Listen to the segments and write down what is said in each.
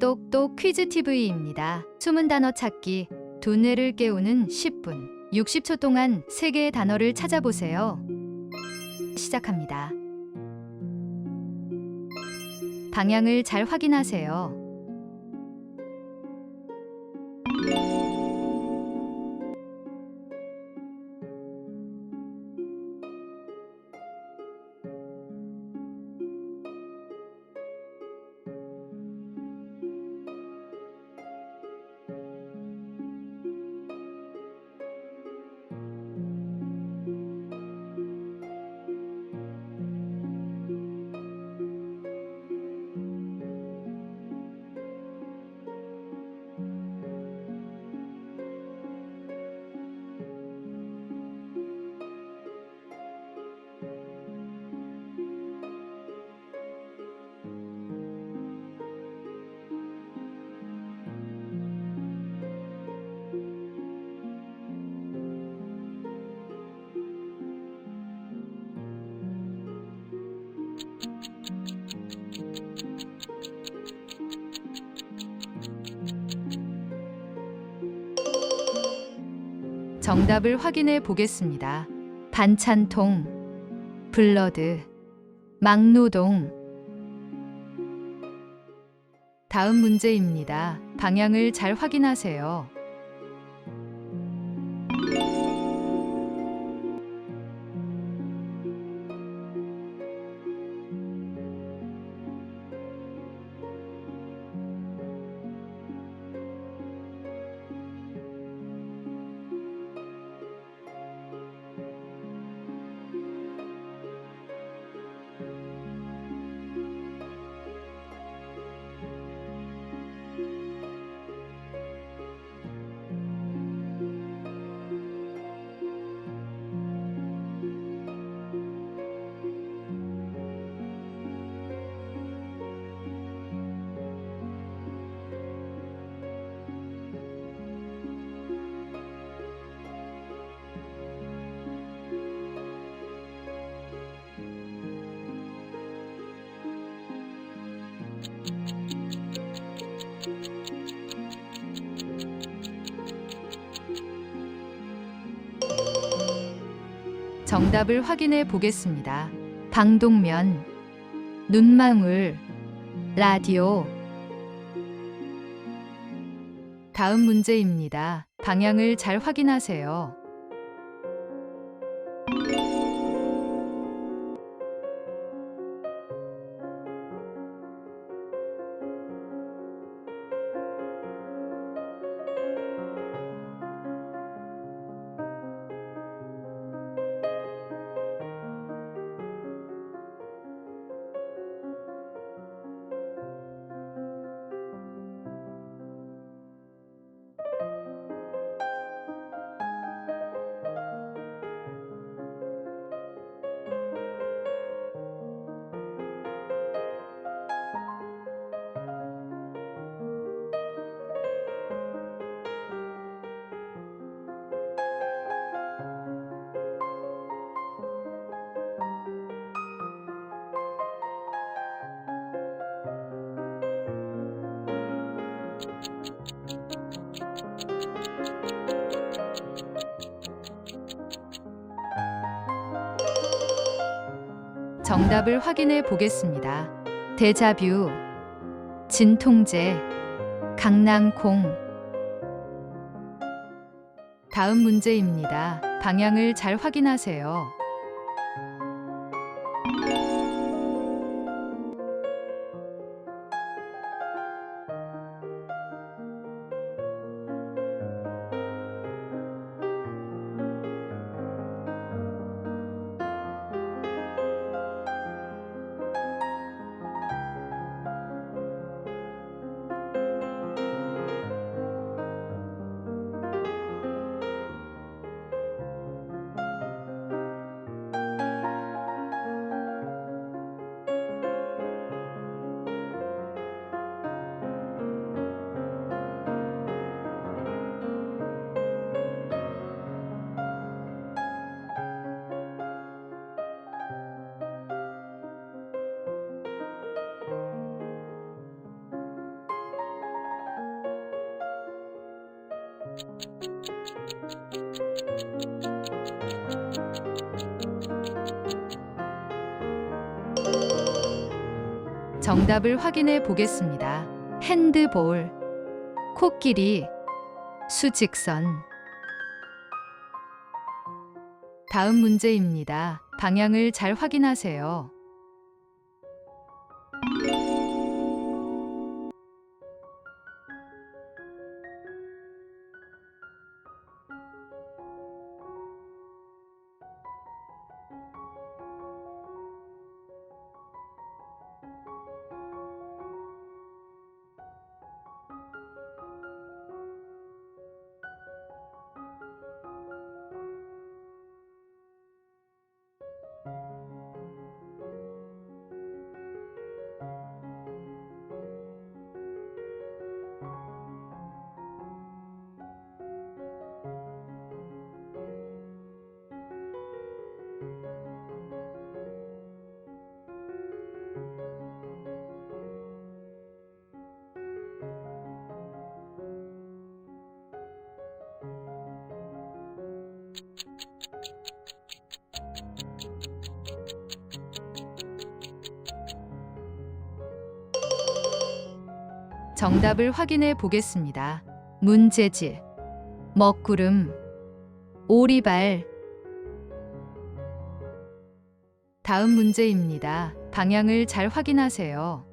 똑똑 퀴즈 TV입니다. 숨은 단어 찾기, 두뇌를 깨우는 10분. 60초 동안 세 개의 단어를 찾아보세요. 시작합니다. 방향을 잘 확인하세요. 정답을 확인해 보겠습니다. 반찬통, 블러드, 막노동. 다음 문제입니다. 방향을 잘 확인하세요. 정답을 확인해 보겠습니다. 방독면, 눈망울, 라디오. 다음 문제입니다. 방향을 잘 확인하세요. 정답을 확인해 보겠습니다. 데자뷰, 진통제, 강낭콩. 다음 문제입니다. 방향을 잘 확인하세요. 정답을 확인해 보겠습니다. 핸드볼, 코끼리, 수직선. 다음 문제입니다. 방향을 잘 확인하세요. 정답을 확인해 보겠습니다. 문제지. 먹구름, 오리발. 다음 문제입니다. 방향을 잘 확인하세요.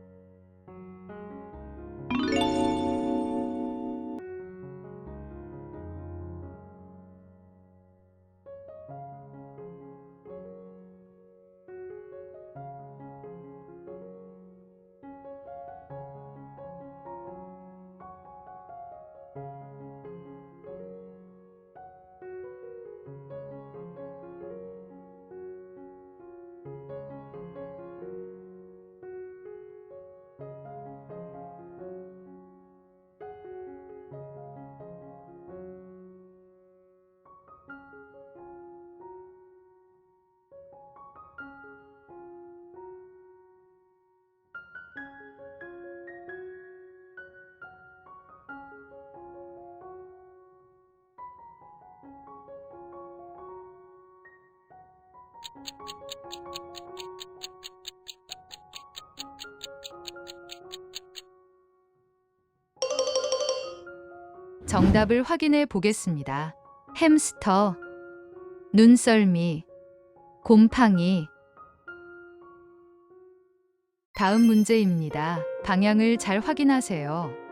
정답을 확인해 보겠습니다. 햄스터, 눈썰미, 곰팡이. 다음 문제입니다. 방향을 잘 확인하세요.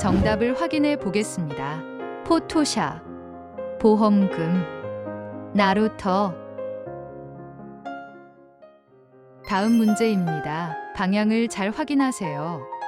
정답을 확인해 보겠습니다. 포토샵, 보험금, 나루터. 다음 문제입니다. 방향을 잘 확인하세요.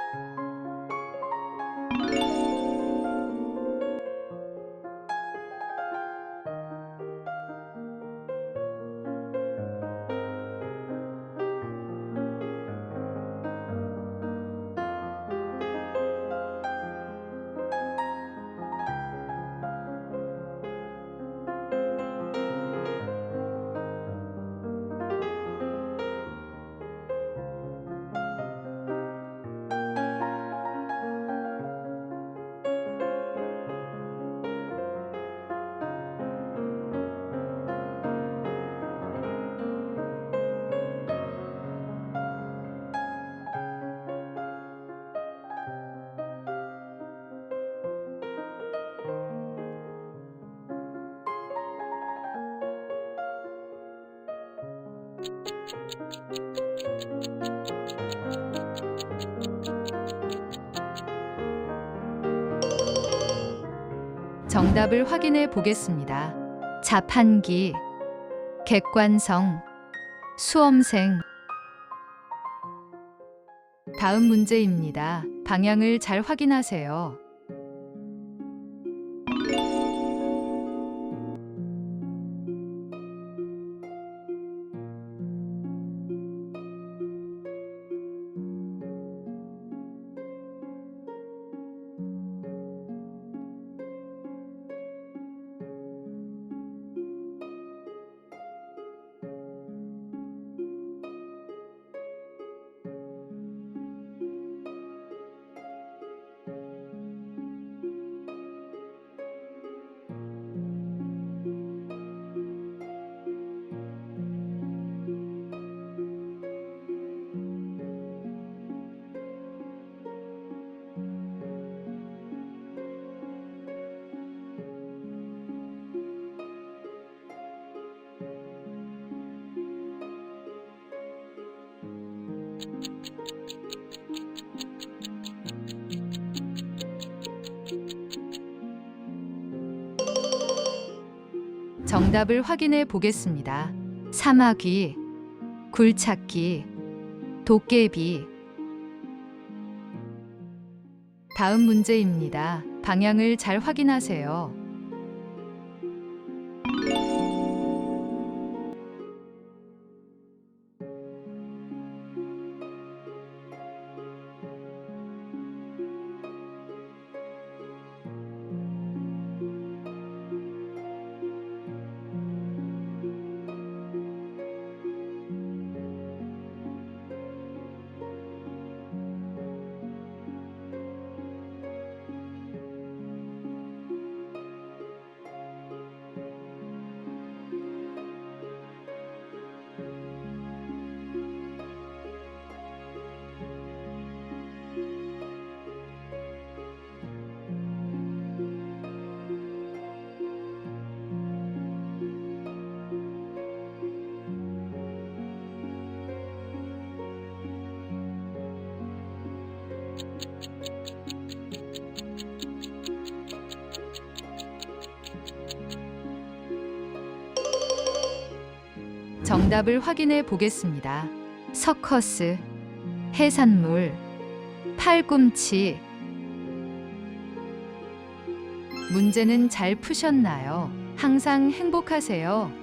정답을 확인해 보겠습니다. 자판기, 객관성, 수험생. 다음 문제입니다. 방향을 잘 확인하세요. 정답을 확인해 보겠습니다. 사마귀, 굴착기, 도깨비. 다음 문제입니다. 방향을 잘 확인하세요. 정답을 확인해 보겠습니다. 서커스, 해산물, 팔꿈치. 문제는 잘 푸셨나요? 항상 행복하세요.